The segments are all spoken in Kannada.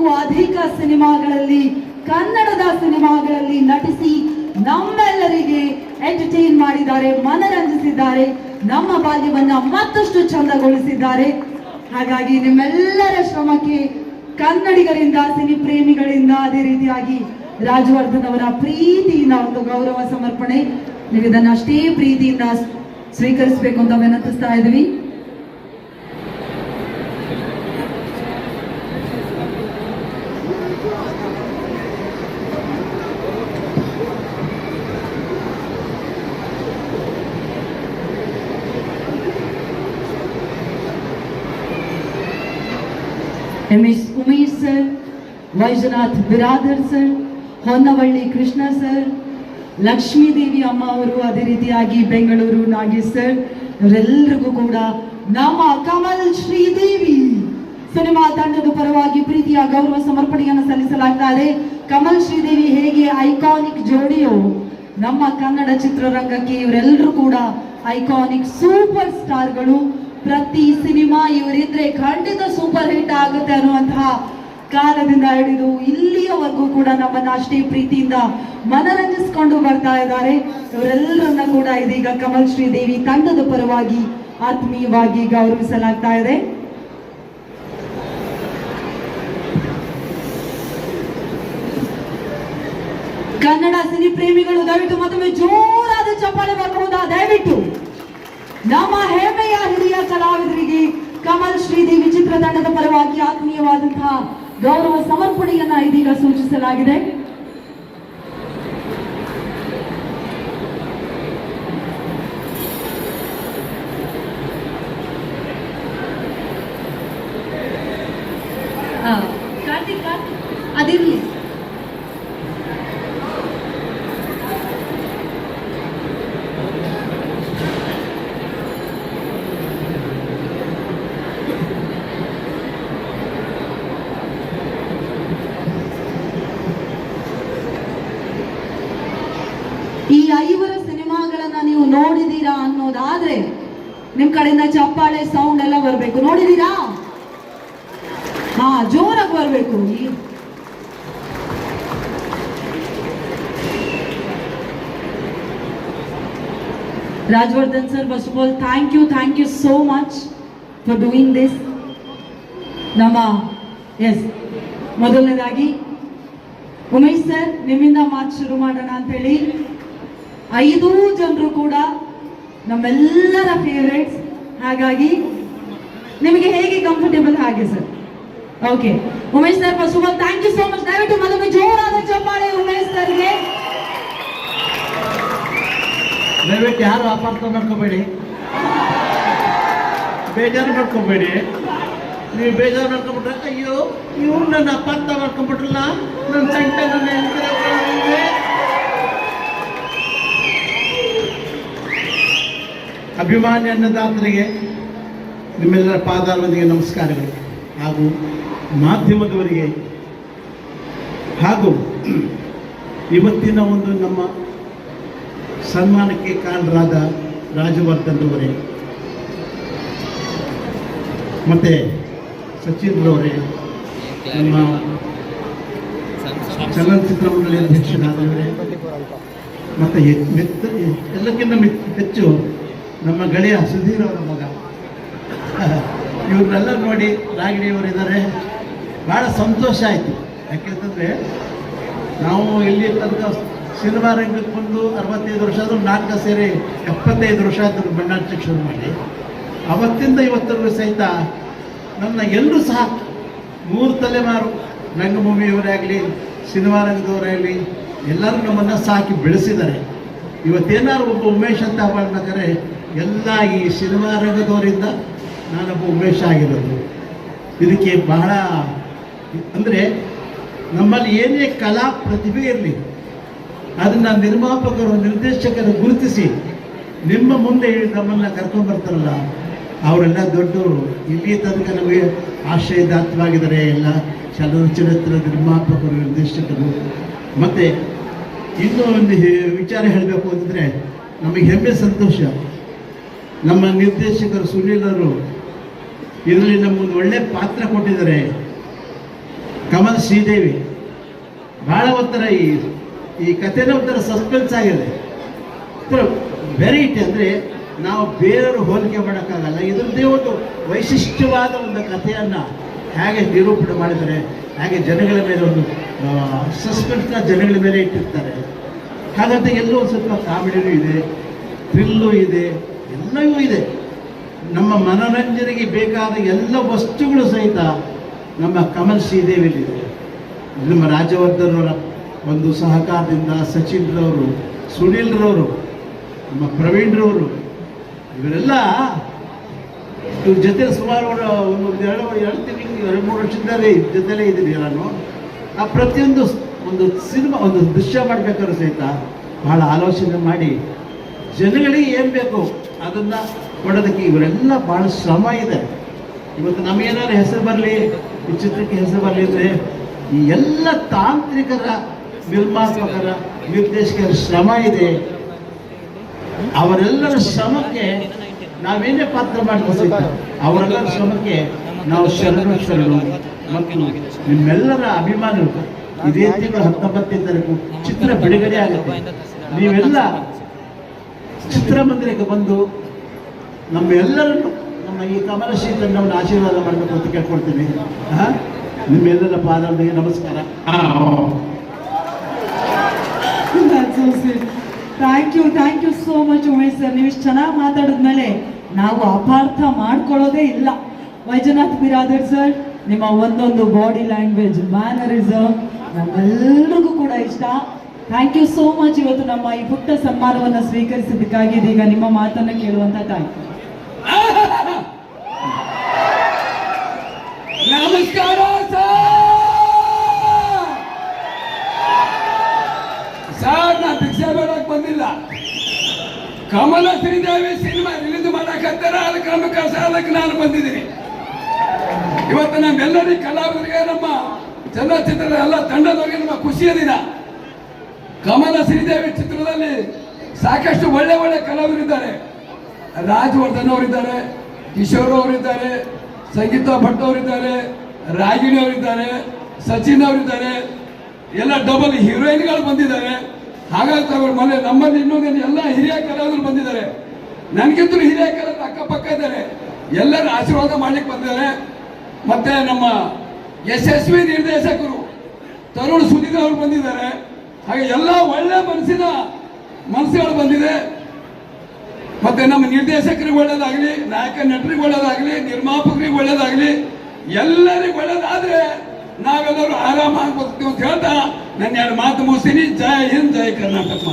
ಐವತ್ತಕ್ಕೂ ಅಧಿಕ ಸಿನಿಮಾಗಳಲ್ಲಿ, ಕನ್ನಡದ ಸಿನಿಮಾಗಳಲ್ಲಿ ನಟಿಸಿ ನಮ್ಮೆಲ್ಲರಿಗೆ ಎಂಟರ್ಟೈನ್ ಮಾಡಿದ್ದಾರೆ, ಮನರಂಜಿಸಿದ್ದಾರೆ, ನಮ್ಮ ಬಾಲ್ಯವನ್ನ ಮತ್ತಷ್ಟು ಚಂದಗೊಳಿಸಿದ್ದಾರೆ. ಹಾಗಾಗಿ ನಿಮ್ಮೆಲ್ಲರ ಶ್ರಮಕ್ಕೆ ಕನ್ನಡಿಗರಿಂದ ಸಿನಿ ಪ್ರೇಮಿಗಳಿಂದ ಅದೇ ರೀತಿಯಾಗಿ ರಾಜವರ್ಧನ್ ಅವರ ಪ್ರೀತಿಯಿಂದ ಒಂದು ಗೌರವ ಸಮರ್ಪಣೆ. ನೀವು ಇದನ್ನ ಅಷ್ಟೇ ಪ್ರೀತಿಯಿಂದ ಸ್ವೀಕರಿಸಬೇಕು ಅಂತ ವಿನಂತಿಸ್ತಾ ಇದ್ವಿ M S Umesh sir, Vaijanath Biradar sir, Honnavalli Krishna sir Lakshmidevi ಅಮ್ಮ ಅವರು ಅದೇ ರೀತಿಯಾಗಿ ಬೆಂಗಳೂರು ನಾಗೇಶ್ ಸರ್ ಇವರೆಲ್ಲರಿಗೂ ಕೂಡ ನಮ್ಮ ಕಮಲ್ ಶ್ರೀದೇವಿ ಸಿನಿಮಾ ತಂಡದ ಪರವಾಗಿ ಪ್ರೀತಿಯ ಗೌರವ ಸಮರ್ಪಣೆಯನ್ನು ಸಲ್ಲಿಸಲಾಗ್ತಾ ಇದೆ ಕಮಲ್ ಶ್ರೀದೇವಿ ಹೇಗೆ ಐಕಾನಿಕ್ ಜೋಡಿಯೋ, ನಮ್ಮ ಕನ್ನಡ ಚಿತ್ರರಂಗಕ್ಕೆ ಇವರೆಲ್ಲರೂ ಕೂಡ ಐಕಾನಿಕ್ ಸೂಪರ್ ಸ್ಟಾರ್ಗಳು. ಪ್ರತಿ ಸಿನಿಮಾ ಇವರಿದ್ರೆ ಖಂಡಿತ ಸೂಪರ್ ಹಿಟ್ ಆಗುತ್ತೆ ಅನ್ನುವಂತಹ ಕಾಲದಿಂದ ಹಿಡಿದು ಇಲ್ಲಿಯವರೆಗೂ ಕೂಡ ನಮ್ಮನ್ನ ಅಷ್ಟೇ ಪ್ರೀತಿಯಿಂದ ಮನರಂಜಿಸಿಕೊಂಡು ಬರ್ತಾ ಇದ್ದಾರೆ. ಇವರೆಲ್ಲರನ್ನ ಕೂಡ ಇದೀಗ ಕಮಲ್ ಶ್ರೀದೇವಿ ತಂಡದ ಪರವಾಗಿ ಆತ್ಮೀಯವಾಗಿ ಗೌರವಿಸಲಾಗ್ತಾ ಇದೆ. ಕನ್ನಡ ಸಿನಿ ಪ್ರೇಮಿಗಳು ದಯವಿಟ್ಟು ಮತ್ತೊಮ್ಮೆ ಜೋರಾದ ಚಪ್ಪಾಳೆ ಬರಬಹುದಾ ದಯವಿಟ್ಟು. ನಮ್ಮ ಹೆಮ್ಮೆಯ ಹಿರಿಯ ಕಲಾವಿದರಿಗೆ ಕಮಲ್ ಶ್ರೀದೇವಿ ಚಿತ್ರತಂಡದ ಪರವಾಗಿ ಆತ್ಮೀಯವಾದಂತಹ ಗೌರವ ಸಮರ್ಪಣೆಯನ್ನ ಇದೀಗ ಸೂಚಿಸಲಾಗಿದೆ ಆ, ಕಾರ್ತಿಕ್ ಕಾರ್ತಿಕ್ ಅದಿರ್ಲಿ ಈ ಐವರ ಸಿನಿಮಾಗಳನ್ನ ನೀವು ನೋಡಿದೀರಾ ಅನ್ನೋದಾದ್ರೆ ನಿಮ್ ಕಡೆಯಿಂದ ಚಪ್ಪಾಳೆ ಸೌಂಡ್ ಎಲ್ಲ ಬರ್ಬೇಕು. ನೋಡಿದೀರಾ ಹಾ, ಜೋರಾಗಿ ಬರ್ಬೇಕು. Rajavardhan sir first of all thank you thank you so much for doing this ನಮ್ಮ ಎಸ್ ಮೊದಲನೇದಾಗಿ, ಉಮೇಶ್ ಸರ್ ನಿಮ್ಮಿಂದ ಮಾತು ಶುರು ಮಾಡೋಣ ಅಂತೇಳಿ ಐದು ಜನರು ಕೂಡ ನಮ್ಮೆಲ್ಲರ ಫೇವ್ರೇಟ್ಸ್ ಹಾಗಾಗಿ ನಿಮಗೆ ಹೇಗೆ ಕಂಫರ್ಟೇಬಲ್ ಹಾಗೆ sir okay Umesh sir first of all thank you so much ದಯವಿಟ್ಟು ಮತ್ತೊಮ್ಮೆ ಜೋರಾದ ಚಪ್ಪಾಳೆ ಉಮೇಶ್ ಸರ್ಗೆ ದಯವಿಟ್ಟು ಯಾರು ಅಪಾರ್ಥ ಮಾಡ್ಕೋಬೇಡಿ. ಬೇಜಾರು ಮಾಡ್ಕೋಬೇಡಿ. ನೀವು ಬೇಜಾರು ಮಾಡ್ಕೊಂಬಿಟ್ರೆ ಅಯ್ಯೋ, ಇವ್ರು ನನ್ನ ಅಪಾರ್ಥ ಮಾಡ್ಕೊಂಬಿಟ್ರಲ್ಲ ನನ್ನ ಸಂಕಟ ನನ್ನ ಹೆಂಡ್ತಿರ ಬಂದಿದೆ. ಅಭಿಮಾನಿ ಅನ್ನದಾತರಿಗೆ ನಿಮ್ಮೆಲ್ಲರ ಪಾದಾರವರಿಗೆ ನಮಸ್ಕಾರಗಳು. ಹಾಗೂ ಮಾಧ್ಯಮದವರಿಗೆ ಹಾಗೂ ಇವತ್ತಿನ ಒಂದು ನಮ್ಮ ಸನ್ಮಾನಕ್ಕೆ ಕಾರಣರಾದ ರಾಜವರ್ಧನ್ ಮತ್ತು ಸಚಿನ್ರವರೇ ನಮ್ಮ ಚಲನಚಿತ್ರ ಮಂಡಳಿ ಅಧ್ಯಕ್ಷರಾದವರೇ, ಮತ್ತು ಎಲ್ಲಕ್ಕಿಂತ ಹೆಚ್ಚು ನಮ್ಮ ಗೆಳೆಯ ಸುಧೀರ್ ಅವರ ಮಗ. ಇವ್ರನ್ನೆಲ್ಲ ನೋಡಿ ರಾಗಿಣಿಯವರಿದ್ದಾರೆ ಭಾಳ ಸಂತೋಷ ಆಯಿತು. ಯಾಕೆಂತಂದರೆ ನಾವು ಇಲ್ಲಿ ತನಕ ಸಿನಿಮಾ ರಂಗಕ್ಕೆ ಬಂದು ಅರವತ್ತೈದು ವರ್ಷ ಆದರೂ ನಾಟಕ ಸೇರಿ ಎಪ್ಪತ್ತೈದು ವರ್ಷ ಆದರೂ ಬಣ್ಣಾಟಕ್ಕೆ ಶುರು ಮಾಡಿ, ಅವತ್ತಿಂದ ಇವತ್ತರೆಗೂ ಸಹಿತ ನನ್ನ ಎಲ್ಲರೂ ಸಹ ಮೂರು ತಲೆಮಾರು ರಂಗಭೂಮಿಯವರೇ ಆಗಲಿ, ಸಿನಿಮಾ ರಂಗದವರೇ ಆಗಲಿ, ಎಲ್ಲರೂ ನಮ್ಮನ್ನು ಸಾಕಿ ಬೆಳೆಸಿದ್ದಾರೆ. ಇವತ್ತೇನಾದ್ರು ಒಬ್ಬ ಉಮೇಶ್ ಅಂತ ಮಾಡ್ಬೇಕಾದ್ರೆ ಎಲ್ಲ ಈ ಸಿನಿಮಾ ರಂಗದವರಿಂದ ನಾನೊಬ್ಬ ಉಮೇಶ ಆಗಿರೋದು. ಇದಕ್ಕೆ ಬಹಳ ಅಂದರೆ ನಮ್ಮಲ್ಲಿ ಏನೇ ಕಲಾ ಪ್ರತಿಭೆ ಇರಲಿ, ಅದನ್ನು ನಿರ್ಮಾಪಕರು, ನಿರ್ದೇಶಕರು ಗುರುತಿಸಿ ನಿಮ್ಮ ಮುಂದೆ ನಮ್ಮನ್ನು ಕರ್ಕೊಂಡ್ಬರ್ತಾರಲ್ಲ ಅವರೆಲ್ಲ ದೊಡ್ಡವರು ಇಲ್ಲಿ ತನಕ ನಮಗೆ ಆಶ್ರಯದಾತವಾಗಿದ್ದಾರೆ ಎಲ್ಲ ಚಲನಚಿತ್ರ ನಿರ್ಮಾಪಕರು, ನಿರ್ದೇಶಕರು. ಮತ್ತು ಇನ್ನೂ ಒಂದು ವಿಚಾರ ಹೇಳಬೇಕು ಅಂತಂದರೆ ನಮಗೆ ಹೆಮ್ಮೆ, ಸಂತೋಷ. ನಮ್ಮ ನಿರ್ದೇಶಕರು ಸುನೀಲರು ಇದರಲ್ಲಿ ನಮಗೊಂದು ಒಳ್ಳೆ ಪಾತ್ರ ಕೊಟ್ಟಿದ್ದಾರೆ. ಕಮಲ್ ಶ್ರೀದೇವಿ. ಬಹಳ ಒಂಥರ ಈ ಈ ಕಥೆನ ಒಂಥರ ಸಸ್ಪೆನ್ಸ್ ಆಗಿದೆ. ವೆರೈಟಿ ಅಂದರೆ ನಾವು ಬೇರೆಯವರು ಹೋಲಿಕೆ ಮಾಡೋಕ್ಕಾಗಲ್ಲ. ಇದರದ್ದೇ ಒಂದು ವೈಶಿಷ್ಟ್ಯವಾದ ಒಂದು ಕಥೆಯನ್ನು ಹೇಗೆ ನಿರೂಪಣೆ ಮಾಡಿದರೆ ಹಾಗೆ ಜನಗಳ ಮೇಲೆ ಒಂದು ಸಸ್ಪೆನ್ಸ್ನ ಜನಗಳ ಮೇಲೆ ಇಟ್ಟಿರ್ತಾರೆ. ಹಾಗಂತ ಎಲ್ಲೋ ಒಂದು ಸ್ವಲ್ಪ ಕಾಮಿಡಿನೂ ಇದೆ ಥ್ರಿಲ್ಲು ಇದೆ. ಎಲ್ಲವೂ ಇದೆ. ನಮ್ಮ ಮನೋರಂಜನೆಗೆ ಬೇಕಾದ ಎಲ್ಲ ವಸ್ತುಗಳು ಸಹಿತ ನಮ್ಮ ಕಮಲ್ ಶ್ರೀದೇವಿಯಲ್ಲಿದೆ. ನಮ್ಮ ರಾಜವರ್ಧನ್ ಅವರ ಒಂದು ಸಹಕಾರದಿಂದ ಸಚಿನ್ ರವರು ಸುನೀಲ್ ರವರು ನಮ್ಮ ಪ್ರವೀಣ್ ರವರು ಇವರೆಲ್ಲ ಇವ್ರ ಜೊತೆ ಸುಮಾರು ಒಂದು ಎರಡು ಎರಡು ತಿಂಗಳು, ಎರಡು ಮೂರು ವರ್ಷದಿಂದ ಜೊತೆಲೇ ಇದ್ದೀನಿ ನಾನು. ಆ ಪ್ರತಿಯೊಂದು ಒಂದು ಸಿನಿಮಾ, ಒಂದು ದೃಶ್ಯ ಮಾಡಬೇಕಾದ್ರೂ ಸಹಿತ ಬಹಳ ಆಲೋಚನೆ ಮಾಡಿ, ಜನಗಳಿಗೆ ಏನು ಬೇಕು? ಅದನ್ನು ಕೊಡೋದಕ್ಕೆ ಇವರೆಲ್ಲ ಭಾಳ ಶ್ರಮ ಇದೆ. ಇವತ್ತು ನಮಗೇನಾದ್ರು ಹೆಸರು ಬರಲಿ ಈ ಚಿತ್ರಕ್ಕೆ ಹೆಸರು ಬರಲಿ ಅಂದರೆ ಈ ಎಲ್ಲ ತಾಂತ್ರಿಕರ, ನಿರ್ಮಾಪಕರ, ನಿರ್ದೇಶಕರ ಶ್ರಮ ಇದೆ. ಅವರೆಲ್ಲರ ಶ್ರಮಕ್ಕೆ ನಾವೇನೇ ಪಾತ್ರ ಮಾಡಿ ಅವರೆಲ್ಲರ ಶ್ರಮಕ್ಕೆ ನಾವು ಶರಣು ಶರಣು ಮತ್ತು ನಿಮ್ಮೆಲ್ಲರ ಅಭಿಮಾನಿಗಳು. ಇದೇ ತಿಂಗಳು ಹತ್ತೊಂಬತ್ತನೇ ತಾರೀಕು ಚಿತ್ರ ಬಿಡುಗಡೆ ಆಗುತ್ತೆ. ನೀವೆಲ್ಲ ಚಿತ್ರಮಂದಿರಕ್ಕೆ ಬಂದು ನಮ್ಮೆಲ್ಲರನ್ನು ನಮ್ಮ ಈ ಕಮಲ ಶ್ರೀತಂಡವನ್ನು ಆಶೀರ್ವಾದ ಮಾಡಬೇಕು ಅಂತ ಕೇಳ್ಕೊಳ್ತೀನಿ. ನಿಮ್ಮೆಲ್ಲರ ಪಾದಗಳಿಗೆ ನಮಸ್ಕಾರ. Thank you thank you so much Umesh sir. ನೀವು ಇಷ್ಟು ಚೆನ್ನಾಗಿ ಮಾತಾಡಿದ್ಮೇಲೆ ನಾವು ಅಪಾರ್ಥ ಮಾಡ್ಕೊಳ್ಳೋದೇ ಇಲ್ಲ. ವೈಜನಾಥ್ ಬಿರಾದರ್ ಸರ್, ನಿಮ್ಮ ಒಂದೊಂದು ಬಾಡಿ ಲ್ಯಾಂಗ್ವೇಜ್ ಮ್ಯಾನರಿಸಮ್ ನಮ್ಮೆಲ್ಲರಿಗೂ ಕೂಡ ಇಷ್ಟ. ಥ್ಯಾಂಕ್ ಯು ಸೋ ಮಚ್ ಇವತ್ತು ನಮ್ಮ ಈ ಪುಟ್ಟ ಸನ್ಮಾನವನ್ನು ಸ್ವೀಕರಿಸಿದ್ದಕ್ಕಾಗಿ ಇದೀಗ ನಿಮ್ಮ ಮಾತನ್ನು ಕೇಳುವಂತ ತಾಯಿ. ನಮಸ್ಕಾರ ಸರ್! ನಾ ಭಿಕ್ಷೆ ಬೇಡಕ್ ಬಂದಿಲ್ಲ. ಕಮಲ ಶ್ರೀದೇವಿ ಸಿನಿಮಾ ರಿಲೀಸ್ ಮಾಡಕತ್ತಾರ ಅದಕ್ಕೆ ನಮ್ಮ ಕಸಾಲಕ್ಕೆ ನಾನು ಬಂದಿದ್ದೀನಿ. ಇವತ್ತು ನಮ್ಮೆಲ್ಲರಿಗೆ ಕಲಾವಿದರಿಗೆ ನಮ್ಮ ಚಲನಚಿತ್ರದ ಎಲ್ಲ ತಂಡದವರಿಗೆ ನಮ್ಮ ಖುಷಿಯ ದಿನ. ಕಮಲ ಶ್ರೀದೇವಿ ಚಿತ್ರದಲ್ಲಿ ಸಾಕಷ್ಟು ಒಳ್ಳೆ ಒಳ್ಳೆ ಕಲಾವಿದರಿದ್ದಾರೆ. ರಾಜವರ್ಧನ್ ಅವರಿದ್ದಾರೆ, ಕಿಶೋರ್ ಅವರಿದ್ದಾರೆ, ಸಂಗೀತಾ ಭಟ್ ಅವರಿದ್ದಾರೆ, ರಾಗಿಣಿ ಅವರಿದ್ದಾರೆ, ಸಚಿನ್ ಅವರಿದ್ದಾರೆ. ಎಲ್ಲ ಡಬಲ್ ಹೀರೋಯಿನ್ಗಳು ಬಂದಿದ್ದಾರೆ. ಹಾಗಾಗಿ ಅವ್ರ ಮನೆ ನಮ್ಮಲ್ಲಿ ಇನ್ನೊಂದೇನು ಎಲ್ಲ ಹಿರಿಯ ಕಲಾವಿದರು ಬಂದಿದ್ದಾರೆ. ನನಗಿಂತಲೂ ಹಿರಿಯ ಕಲಾವಿದರು ಅಕ್ಕಪಕ್ಕ ಇದ್ದಾರೆ. ಎಲ್ಲರ ಆಶೀರ್ವಾದ ಮಾಡ್ಲಿಕ್ಕೆ ಬಂದಿದ್ದಾರೆ. ಮತ್ತೆ ನಮ್ಮ ಯಶಸ್ವಿ ನಿರ್ದೇಶಕರು ತರುಣ್ ಸುದೀರ್ ಅವರು ಬಂದಿದ್ದಾರೆ. ಹಾಗೆ ಎಲ್ಲ ಒಳ್ಳೆ ಮನಸ್ಸಿನ ಮನಸ್ಸುಗಳು ಬಂದಿದೆ. ಮತ್ತೆ ನಮ್ಮ ನಿರ್ದೇಶಕರಿಗೆ ಒಳ್ಳೇದಾಗಲಿ, ನಾಯಕ ನಟರಿಗೆ ಒಳ್ಳೇದಾಗಲಿ, ನಿರ್ಮಾಪಕರಿಗೆ ಒಳ್ಳೇದಾಗ್ಲಿ, ಎಲ್ಲರಿಗೂ ಒಳ್ಳೇದಾದ್ರೆ ನಾವೆಲ್ಲರೂ ಆರಾಮಾಗಿ ಬರ್ತೀವಿ ಅಂತ ಹೇಳ್ತಾ ನನ್ನ ಎರಡು ಮಾತು ಮುಗಿಸ್ತೀನಿ. Jai Hind, Jai Karnataka.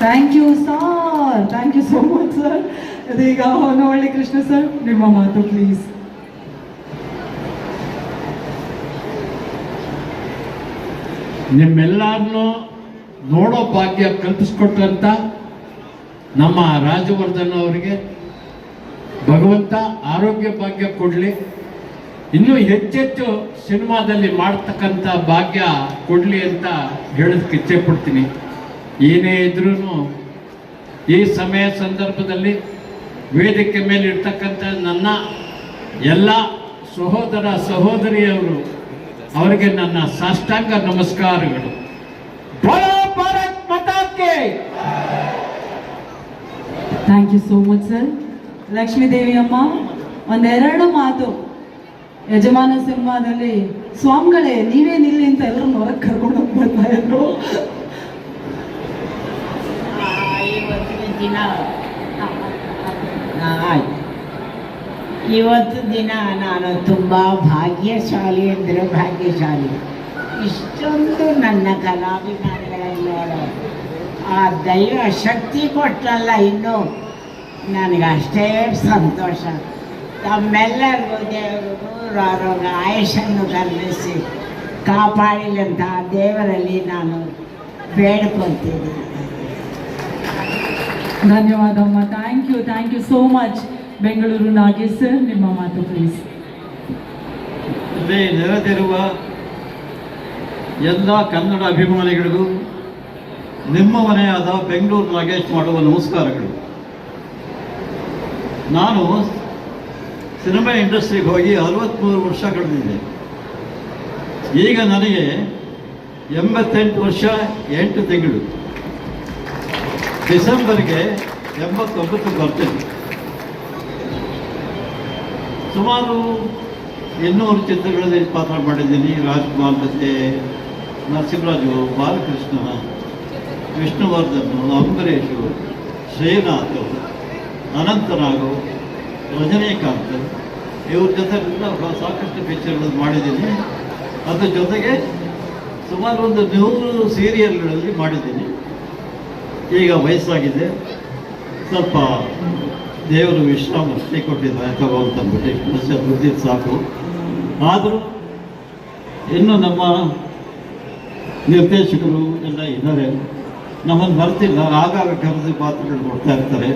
Thank you sir thank you so much sir ಇದೀಗ ಹೊನ್ನವಳ್ಳಿ ಕೃಷ್ಣ ಸರ್ ನಿಮ್ಮ ಮಾತು ಪ್ಲೀಸ್ ನಿಮ್ಮೆಲ್ಲರನ್ನೂ ನೋಡೋ ಭಾಗ್ಯ ಕಲ್ಪಿಸ್ಕೊಟ್ರಂತ ನಮ್ಮ ರಾಜವರ್ಧನ್ ಅವರಿಗೆ ಭಗವಂತ ಆರೋಗ್ಯ ಭಾಗ್ಯ ಕೊಡಲಿ. ಇನ್ನೂ ಹೆಚ್ಚೆಚ್ಚು ಸಿನಿಮಾದಲ್ಲಿ ಮಾಡ್ತಕ್ಕಂಥ ಭಾಗ್ಯ ಕೊಡಲಿ ಅಂತ ಹೇಳೋದಕ್ಕೆ ಇಚ್ಛೆ ಪಡ್ತೀನಿ. ಏನೇ ಇದ್ರೂ ಈ ಸಮಯ ಸಂದರ್ಭದಲ್ಲಿ ವೇದಿಕೆ ಮೇಲೆ ಇರ್ತಕ್ಕಂಥ ನನ್ನ ಎಲ್ಲ ಸಹೋದರ ಸಹೋದರಿಯವರು ಅವರಿಗೆ ನನ್ನ ಸಾಷ್ಟಾಂಗ ನಮಸ್ಕಾರಗಳು. Thank you so much sir Lakshmi Devi ಅಮ್ಮ ಒಂದೆರಡು ಮಾತು. ಯಜಮಾನ ಸಿನಿಮಾದಲ್ಲಿ ಸ್ವಾಮಿಗಳೇ ನೀವೇ ನಿಲ್ಲಿ ಅಂತ ಎಲ್ಲರೂ ಹೊರಗೆ ಕರ್ಕೊಂಡು ಹೋಗಿ ಬರ್ತಾ ಇದ್ರು. ದಿನ. ಆಯ್ತು. ಇವತ್ತು ದಿನ ನಾನು ತುಂಬ ಭಾಗ್ಯಶಾಲಿ ಅಂದರೆ ಭಾಗ್ಯಶಾಲಿ. ಇಷ್ಟೊಂದು ನನ್ನ ಕಲಾಭಿಮಾನಿಗಳನ್ನು ನೋಡೋ ಆ ದೈವ ಶಕ್ತಿ ಕೊಟ್ಟಲ್ಲ ಇನ್ನೂ. ನನಗಷ್ಟೇ ಸಂತೋಷ. ತಮ್ಮೆಲ್ಲರಿಗೂ ದೇವರು ಆರೋಗ್ಯ ಆಯುಷನ್ನು ಕರುಣಿಸಿ ಕಾಪಾಡಿಲಂತ ದೇವರಲ್ಲಿ ನಾನು ಬೇಡ್ಕೊಳ್ತೀನಿ ಧನ್ಯವಾದಮ್ಮ. Thank you thank you so much Bengaluru Nagesh sir, ನಿಮ್ಮ ಮಾತು ಪ್ಲೀಸ್ ನೆರೆದಿರುವ ಎಲ್ಲ ಕನ್ನಡ ಅಭಿಮಾನಿಗಳಿಗೂ ನಿಮ್ಮ ಮನೆಯಾದ ಬೆಂಗಳೂರು ನಾಗೇಶ್ ಮಾಡುವ ನಮಸ್ಕಾರಗಳು. ನಾನು ಸಿನಿಮಾ ಇಂಡಸ್ಟ್ರಿಗೆ ಹೋಗಿ ಅರವತ್ತ್ಮೂರು ವರ್ಷ ಕಳೆದಿದ್ದೆ ಈಗ ನನಗೆ ಎಂಬತ್ತೆಂಟು ವರ್ಷ ಎಂಟು ತಿಂಗಳು. ಡಿಸೆಂಬರ್ಗೆ ಎಂಬತ್ತೊಂಬತ್ತು ಬರ್ತೇನೆ ಸುಮಾರು ಇನ್ನೂರು ಚಿತ್ರಗಳಲ್ಲಿ ಪಾತ್ರ ಮಾಡಿದ್ದೀನಿ. ರಾಜ್ಕುಮಾರ್ ಜೊತೆ ನರಸಿಂಹರಾಜು, ಬಾಲಕೃಷ್ಣ, ವಿಷ್ಣುವರ್ಧನ್, ಅಂಬರೀಷು, ಶ್ರೀನಾಥ್ ಅನಂತನಾಗು ರಜನೀಕಾಂತ್, ಇವ್ರ ಜೊತೆ ಸಾಕಷ್ಟು ಪಿಕ್ಚರ್ಗಳನ್ನು ಮಾಡಿದ್ದೀನಿ. ಅದ್ರ ಜೊತೆಗೆ ಸುಮಾರು ಒಂದು ನೂರು ಸೀರಿಯಲ್ಗಳಲ್ಲಿ ಮಾಡಿದ್ದೀನಿ. ಈಗ ವಯಸ್ಸಾಗಿದೆ. ಸ್ವಲ್ಪ ದೇವರು ವಿಶ್ರಾಮ ಅಷ್ಟೇ ಕೊಟ್ಟಿದ್ದಾರೆ ಅಂತ ಅಂದ್ಬಿಟ್ಟು ವರ್ಷ ದುಡ್ದಿದ್ದು ಸಾಕು. ಆದರೂ ಇನ್ನು ನಮ್ಮ ನಿರ್ದೇಶಕರು ಎಲ್ಲ ಇದ್ದಾರೆ. ನಮ್ಮನ್ನು ಬರ್ತಿಲ್ಲ ಆಗಾಗ ಕರೆದು ಪಾತ್ರಗಳು ಕೊಡ್ತಾ ಇರ್ತಾರೆ.